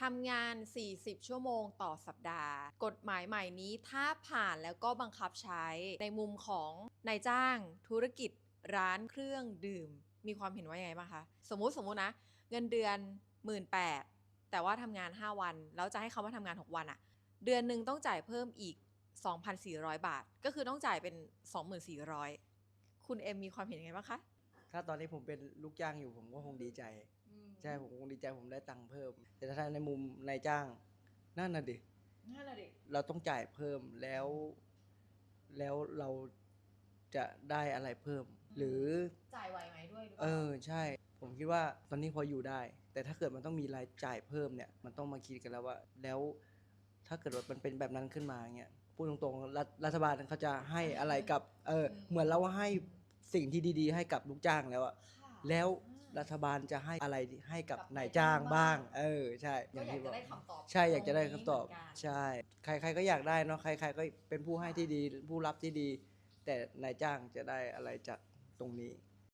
ทำงาน 40 ชั่วโมงต่อสัปดาห์ กฎหมายใหม่นี้ถ้าผ่านแล้วก็บังคับใช้ในมุมของนายจ้าง ธุรกิจร้านเครื่องดื่ม มีความเห็นว่ายังไงบ้างคะ สมมุติสมมุตินะ เงินเดือน 1 8ื่นแต่ว่าทำงาน 5 วัน แล้วจะให้เขามาทำงาน 6 วันอะเดือนหนึ่งต้องจ่ายเพิ่มอีก 2,400 บาท ก็คือต้องจ่ายเป็น 2400คุณเอ็มมีความเห็นยังไงบ้างคะ ถ้าตอนนี้ผมเป็นลูกจ้างอยู่ผมก็คงดีใจใช่ผมคงดีใจผมได้ตังค์เพิ่ม แต่ถ้าในมุมนายจ้างนั่นน่ะดิ นั่นแหละดิเราต้องจ่ายเพิ่มแล้ว แล้วเราจะได้อะไรเพิ่ม หรือ จ่ายไหวไหมด้วยหรือเปเอล่าอใช่ ผมคิดว่าตอนนี้พออยู่ได้ แต่ถ้าเกิดมันต้องมีรายจ่ายเพิ่มเนี่ย มันต้องมาคิดกันแล้วว่า แล้วถ้าเกิดว่ามันเป็นแบบนั้นขึ้นมาเงี้ยพูดตรงๆรัฐรัฐบาลเขาจะให้อะไรกับ เออเหมือนเราให้ สิ่งที่ดีๆ ให้กับลูกจ้างแล้วอะค่ะแล้วรัฐบาลจะให้อะไรให้กับนายจ้างบ้าง เออใช่ก็อยากจะได้คำตอบใช่อยากจะได้คำตอบรงนี้เหมืนกัน ใช่ ใคร ๆ ก็อยากได้เนาะใคร ๆ ก็เป็นผู้ให้ที่ดีผู้รับที่ดี แต่นายจ้างจะได้อะไรจากตรงนี้